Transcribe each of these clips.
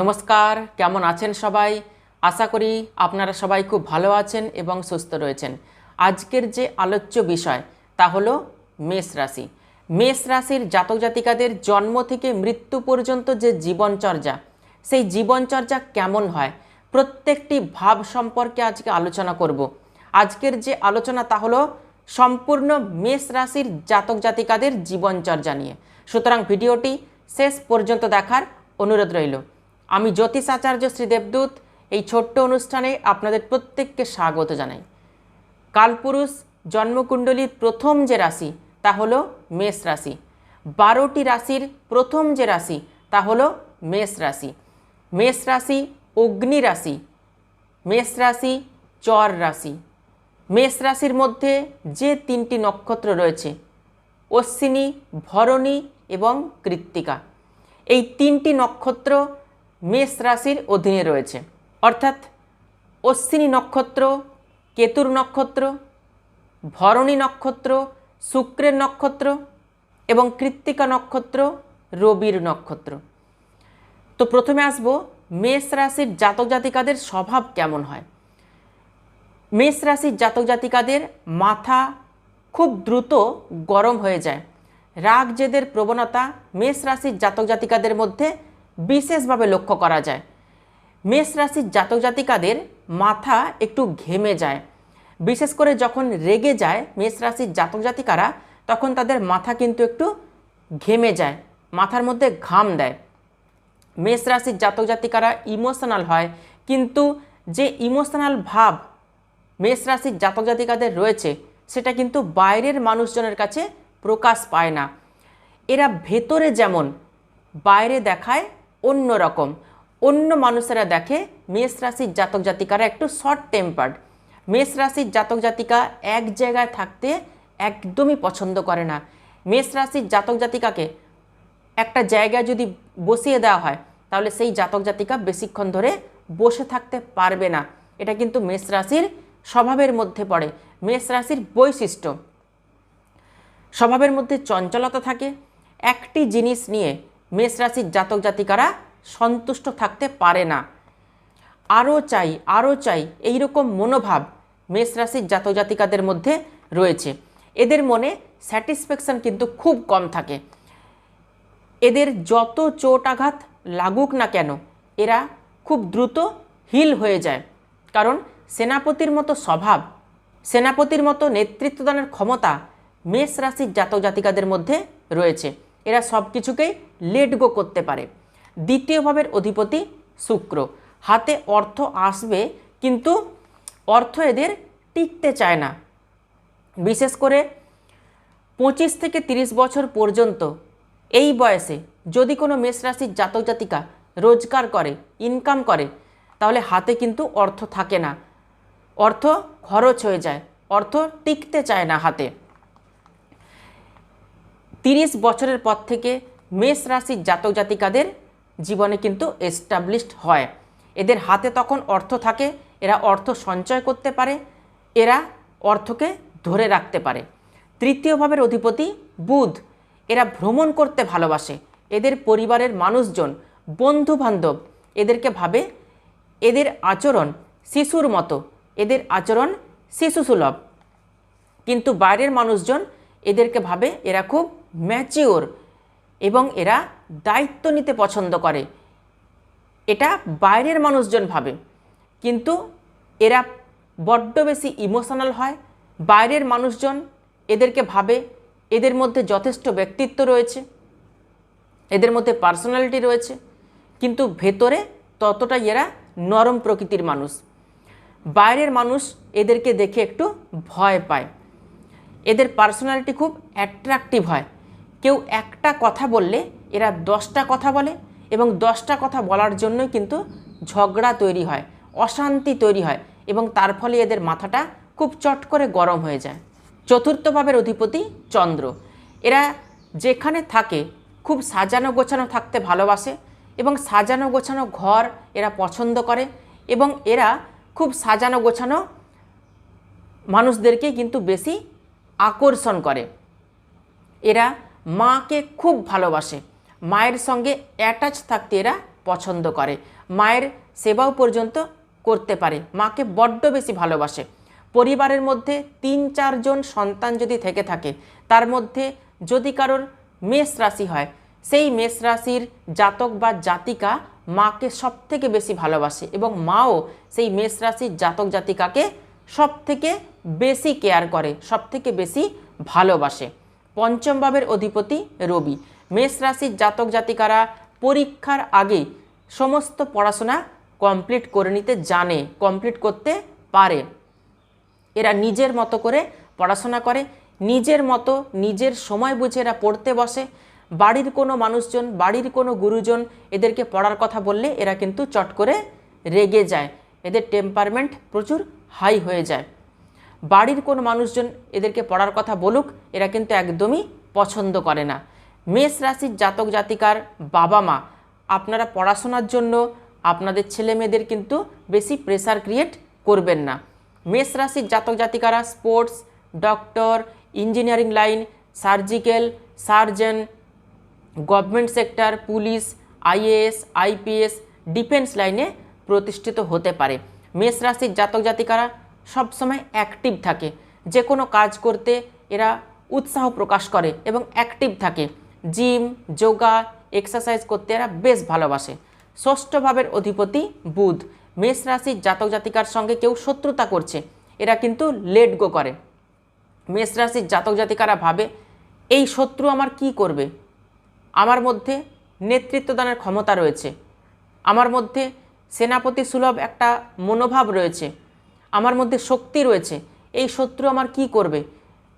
নমস্কার, কেমন আছেন সবাই? আশা করি আপনারা সবাই খুব ভালো আছেন এবং সুস্থ রয়েছেন। আজকের যে আলোচ্য বিষয় তা হলো মেষ রাশি। মেষ রাশির জাতক জাতিকাদের জন্ম থেকে মৃত্যু পর্যন্ত যে জীবনচর্যা, সেই জীবনচর্যা কেমন হয়? প্রত্যেকটি ভাব সম্পর্কে আজকে আলোচনা করব। আজকের যে আলোচনা তা হলো সম্পূর্ণ মেষ রাশির জাতক জাতিকাদের জীবনচর্যা নিয়ে। সুতরাং ভিডিওটি শেষ পর্যন্ত দেখার অনুরোধ রইল। আমি জ্যোতিষ আচার্য শ্রী দেবদূত, এই ছোট্ট অনুষ্ঠানে আপনাদের প্রত্যেককে স্বাগত জানাই। কালপুরুষ জন্মকুণ্ডলীর প্রথম যে রাশি, তা হলো মেষ রাশি। বারোটি রাশির প্রথম যে রাশি, তা হলো মেষ রাশি। মেষ রাশি অগ্নি রাশি, মেষ রাশি চর রাশি। মেষ রাশির মধ্যে যে তিনটি নক্ষত্র রয়েছে, অশ্বিনী, ভরণী এবং কৃত্তিকা। এই তিনটি নক্ষত্র মেষ রাশির অধীনে রয়েছে। অর্থাৎ অশ্বিনী নক্ষত্র, কেতুর নক্ষত্র, ভরণী নক্ষত্র, শুক্রের নক্ষত্র এবং কৃত্তিকা নক্ষত্র, রবির নক্ষত্র। তো প্রথমে আসব মেষ রাশির জাতক জাতিকাদের স্বভাব কেমন হয়? মেষ রাশির জাতক জাতিকাদের মাথা খুব দ্রুত গরম হয়ে যায়। রাগ জেদের প্রবণতা মেষ রাশির জাতক জাতিকাদের মধ্যে বিশেষভাবে লক্ষ্য করা যায়। মেষ রাশির জাতক জাতিকাদের মাথা একটু ঘেমে যায়। বিশেষ করে যখন রেগে যায় মেষ রাশির জাতক জাতিকারা, তখন তাদের মাথা কিন্তু একটু ঘেমে যায়, মাথার মধ্যে ঘাম দেয়। মেষ রাশির জাতক জাতিকারা ইমোশনাল হয়, কিন্তু যে ইমোশনাল ভাব মেষ রাশির জাতক জাতিকাদের রয়েছে, সেটা কিন্তু বাইরের মানুষজনের কাছে প্রকাশ পায় না। এরা ভেতরে যেমন বাইরে দেখায় অন্য রকম। অন্য মানুষেরা দেখে মেষ রাশির জাতক জাতিকারা একটু শর্ট টেম্পার্ড মেষ রাশির জাতক জাতিকা এক জায়গায় থাকতে একদমই পছন্দ করে না। মেষ রাশির জাতক জাতিকাকে একটা জায়গায় যদি বসিয়ে দেওয়া হয়, তাহলে সেই জাতক জাতিকা বেশিক্ষণ ধরে বসে থাকতে পারবে না। এটা কিন্তু মেষ রাশির স্বভাবের মধ্যে পড়ে। মেষ রাশির বৈশিষ্ট্য। স্বভাবের মধ্যে চঞ্চলতা থাকে। একটি জিনিস নিয়ে মেষ রাশির জাতক জাতিকারা সন্তুষ্ট থাকতে পারে না। আরও চাই আরও চাই, এইরকম মনোভাব মেষ রাশির জাতক জাতিকাদের মধ্যে রয়েছে। এদের মনে স্যাটিসফ্যাকশন কিন্তু খুব কম থাকে। এদের যত চোট আঘাত লাগুক না কেন, এরা খুব দ্রুত হিল হয়ে যায়। কারণ সেনাপতির মতো স্বভাব, সেনাপতির মতো নেতৃত্বদানের ক্ষমতা মেষ রাশির জাতক জাতিকাদের মধ্যে রয়েছে। এরা সব কিছুকেই লেট গো করতে পারে। দ্বিতীয় ভাবের অধিপতি শুক্র। হাতে অর্থ আসবে, কিন্তু অর্থ এদের টিকতে চায় না। বিশেষ করে পঁচিশ থেকে তিরিশ বছর পর্যন্ত এই বয়সে যদি কোনো মেষ রাশির জাতক জাতিকা রোজগার করে ইনকাম করে, তাহলে হাতে কিন্তু অর্থ থাকে না। অর্থ খরচ হয়ে যায়, অর্থ টিকতে চায় না হাতে। তিরিশ বছরের পর থেকে মেষ রাশির জাতক জাতিকাদের জীবনে কিন্তু এস্টাবলিশড হয়। এদের হাতে তখন অর্থ থাকে, এরা অর্থ সঞ্চয় করতে পারে, এরা অর্থকে ধরে রাখতে পারে। তৃতীয় ভাবের অধিপতি বুধ, এরা ভ্রমণ করতে ভালোবাসে। এদের পরিবারের মানুষজন বন্ধু বান্ধব এদেরকে ভাবে এদের আচরণ শিশুর মতো, এদের আচরণ শিশুসুলভ। কিন্তু বাইরের মানুষজন এদেরকে ভাবে এরা খুব ম্যাচিওর এবং এরা দায়িত্ব নিতে পছন্দ করে। এটা বাইরের মানুষজন ভাবে। কিন্তু এরা বড্ড বেশি ইমোশনাল হয়। বাইরের মানুষজন এদেরকে ভাবে। এদের মধ্যে যথেষ্ট ব্যক্তিত্ব রয়েছে। এদের মধ্যে পার্সোনালিটি রয়েছে। কিন্তু ভেতরে ততটাই এরা নরম প্রকৃতির মানুষ। বাইরের মানুষ এদেরকে দেখে একটু ভয় পায়। এদের পার্সোনালিটি খুব অ্যাট্রাকটিভ হয়। কেউ একটা কথা বললে এরা দশটা কথা বলে এবং দশটা কথা বলার জন্যই কিন্তু ঝগড়া তৈরি হয়, অশান্তি তৈরি হয় এবং তার ফলে এদের মাথাটা খুব চট করে গরম হয়ে যায়। চতুর্থ ভাবের অধিপতি চন্দ্র। এরা যেখানে থাকে খুব সাজানো গোছানো থাকতে ভালোবাসে এবং সাজানো গোছানো ঘর এরা পছন্দ করে এবং এরা খুব সাজানো গোছানো মানুষদেরকে কিন্তু বেশি আকর্ষণ করে। এরা মাকে খুব ভালোবাসে। মায়ের সঙ্গে অ্যাটাচ থাকতে এরা পছন্দ করে। মায়ের সেবাও পর্যন্ত করতে পারে। মাকে বড্ড বেশি ভালোবাসে। পরিবারের মধ্যে তিন চারজন সন্তান যদি থেকে থাকে, তার মধ্যে যদি কারোর মেষ রাশি হয়, সেই মেষ রাশির জাতক বা জাতিকা মাকে সব থেকে বেশি ভালোবাসে এবং মাও সেই মেষ রাশির জাতক জাতিকাকে সব থেকে বেশি কেয়ার করে সব থেকে বেশি ভালোবাসে। পঞ্চম ভাবের অধিপতি রবি। মেষ রাশির জাতক জাতিকারা পরীক্ষার আগেই সমস্ত পড়াশোনা কমপ্লিট করে নিতে জানে, কমপ্লিট করতে পারে। এরা নিজের মতো করে পড়াশোনা করে, নিজের মতো নিজের সময় বুঝে এরা পড়তে বসে। বাড়ির কোনো মানুষজন, বাড়ির কোনো গুরুজন এদেরকে পড়ার কথা বললে এরা কিন্তু চট করে রেগে যায়। এদের টেম্পারমেন্ট প্রচুর হাই হয়ে যায়। বাড়ির কোনো মানুষজন এদেরকে পড়ার কথা বলুক, এরা কিন্তু একদমই পছন্দ করে না। মেষ রাশির জাতক জাতিকার বাবা মা, আপনারা পড়াশোনার জন্য আপনাদের ছেলে মেয়েদের কিন্তু বেশি প্রেসার ক্রিয়েট করবেন না। মেষ রাশির জাতক জাতিকারা sports doctor engineering line surgical surgeon government sector police IAS IPS defence লাইনে প্রতিষ্ঠিত হতে পারে। মেষ রাশির জাতক জাতিকারা সবসময় অ্যাক্টিভ থাকে। যে কোনো কাজ করতে এরা উৎসাহ প্রকাশ করে এবং অ্যাক্টিভ থাকে। জিম যোগা এক্সারসাইজ করতে এরা বেশ ভালোবাসে। ষষ্ঠ ভাবের অধিপতি বুধ। মেষ রাশির জাতক জাতিকার সঙ্গে কেউ শত্রুতা করছে, এরা কিন্তু লেট গো করে। মেষ রাশির জাতক জাতিকারা ভাবে, এই শত্রু আমার কি করবে? আমার মধ্যে নেতৃত্বদানের ক্ষমতা রয়েছে। আমার মধ্যে সেনাপতি সুলভ একটা মনোভাব রয়েছে। আমার মধ্যে শক্তি রয়েছে, এই শত্রু আমার কি করবে?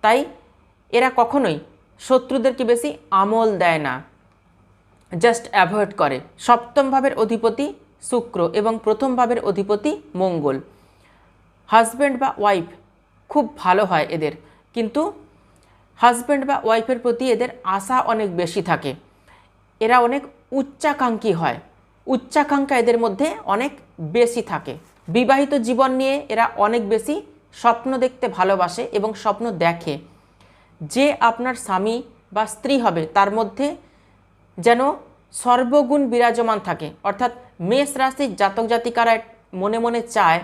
তাই এরা কখনোই শত্রুদেরকে বেশি আমল দেয় না। জাস্ট অ্যাভয়েড করে। সপ্তম ভাবের অধিপতি শুক্র এবং প্রথম ভাবের অধিপতি মঙ্গল। হাজব্যান্ড বা ওয়াইফ খুব ভালো হয় এদের, কিন্তু হাজব্যান্ড বা ওয়াইফের প্রতি এদের আশা অনেক বেশি থাকে। এরা অনেক উচ্চাকাঙ্ক্ষী হয়। উচ্চাকাঙ্ক্ষা এদের মধ্যে অনেক বেশি থাকে। বিবাহিত জীবন নিয়ে এরা অনেক বেশি স্বপ্ন দেখতে ভালোবাসে এবং স্বপ্ন দেখে। যে আপনার স্বামী বা স্ত্রী হবে, তার মধ্যে যেন সর্বগুণ বিরাজমান থাকে। অর্থাৎ মেষ রাশির জাতক জাতিকারা মনে মনে চায়,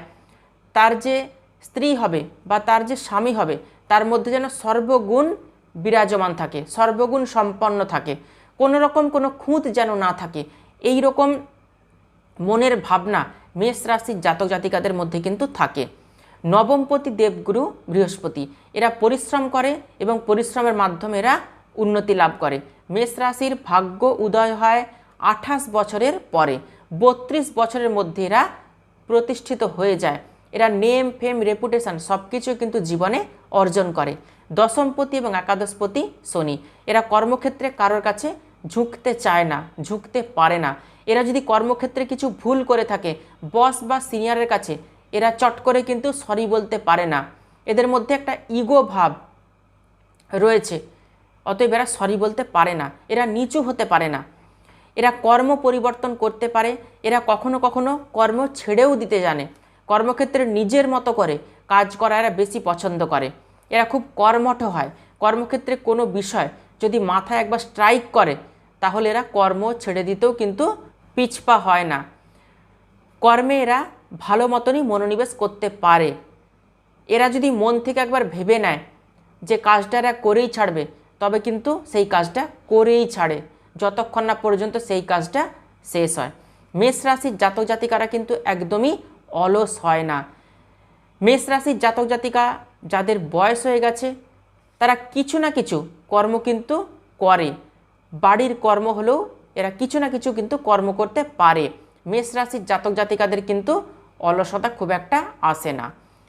তার যে স্ত্রী হবে বা তার যে স্বামী হবে, তার মধ্যে যেন সর্বগুণ বিরাজমান থাকে, সর্বগুণ সম্পন্ন থাকে। কোনো রকম কোনো খুঁত যেন না থাকে। এই রকম মনের ভাবনা মেষ রাশির জাতক জাতিকাদের মধ্যে কিন্তু থাকে। নবমপতি দেবগুরু বৃহস্পতি, এরা পরিশ্রম করে এবং পরিশ্রমের মাধ্যমে এরা উন্নতি লাভ করে। মেষ রাশির ভাগ্য উদয় হয় আঠাশ বছরের পরে, বত্রিশ বছরের মধ্যে এরা প্রতিষ্ঠিত হয়ে যায়। এরা নেম, ফেম, রেপুটেশন সব কিছু কিন্তু জীবনে অর্জন করে। দশমপতি এবং একাদশপতি শনি, এরা কর্মক্ষেত্রে কারোর কাছে ঝুঁকতে চায় না, ঝুঁকতে পারে না। এরা যদি কর্মক্ষেত্রে কিছু ভুল করে থাকে, বস বা সিনিয়রের কাছে, এরা চট করে কিন্তু সরি বলতে পারে না। এদের মধ্যে একটা ইগো ভাব রয়েছে, অতএব এরা সরি বলতে পারে না, এরা নিচু হতে পারে না। এরা কর্ম পরিবর্তন করতে পারে, এরা কখনো কখনো কর্ম ছেড়েও দিতে জানে। কর্মক্ষেত্রে নিজের মতো করে কাজ করা এরা বেশি পছন্দ করে। এরা খুব কর্মঠ হয়। কর্মক্ষেত্রে কোনো বিষয় যদি মাথায় একবার স্ট্রাইক করে তাহলে এরা কর্ম ছেড়ে দিতেও কিন্তু পিছপা হয় না। কর্মে এরা ভালো মতনই মনোনিবেশ করতে পারে। এরা যদি মন থেকে একবার ভেবে নেয় যে কাজটা এরা করেই ছাড়বে, তবে কিন্তু সেই কাজটা করেই ছাড়ে। যতক্ষণ না পর্যন্ত সেই কাজটা শেষ হয়। মেষ রাশির জাতক জাতিকারা কিন্তু একদমই অলস হয় না। মেষ রাশির জাতক জাতিকা যাদের বয়স হয়ে গেছে, তারা কিছু না কিছু কর্ম কিন্তু করে। বাড়ির কর্ম হলেও এরা কিছু না কিছু কিন্তু কর্ম করতে পারে। মেষ রাশির জাতক জাতিকাদের কিন্তু অলসতা খুব একটা আসে না।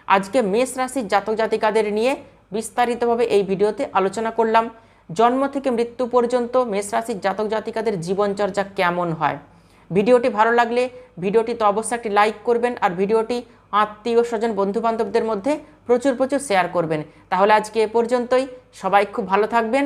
আজকে মেষ রাশির জাতক জাতিকাদের নিয়ে বিস্তারিতভাবে এই ভিডিওতে আলোচনা করলাম। জন্ম থেকে মৃত্যু পর্যন্ত মেষ রাশির জাতক জাতিকাদের জীবনচর্যা কেমন হয়? ভিডিওটি ভালো লাগলে ভিডিওটি তো অবশ্যই একটি লাইক করবেন আর ভিডিওটি আত্মীয় স্বজন বন্ধুবান্ধবদের মধ্যে প্রচুর প্রচুর শেয়ার করবেন। তাহলে আজকে এ পর্যন্তই। সবাই খুব ভালো থাকবেন।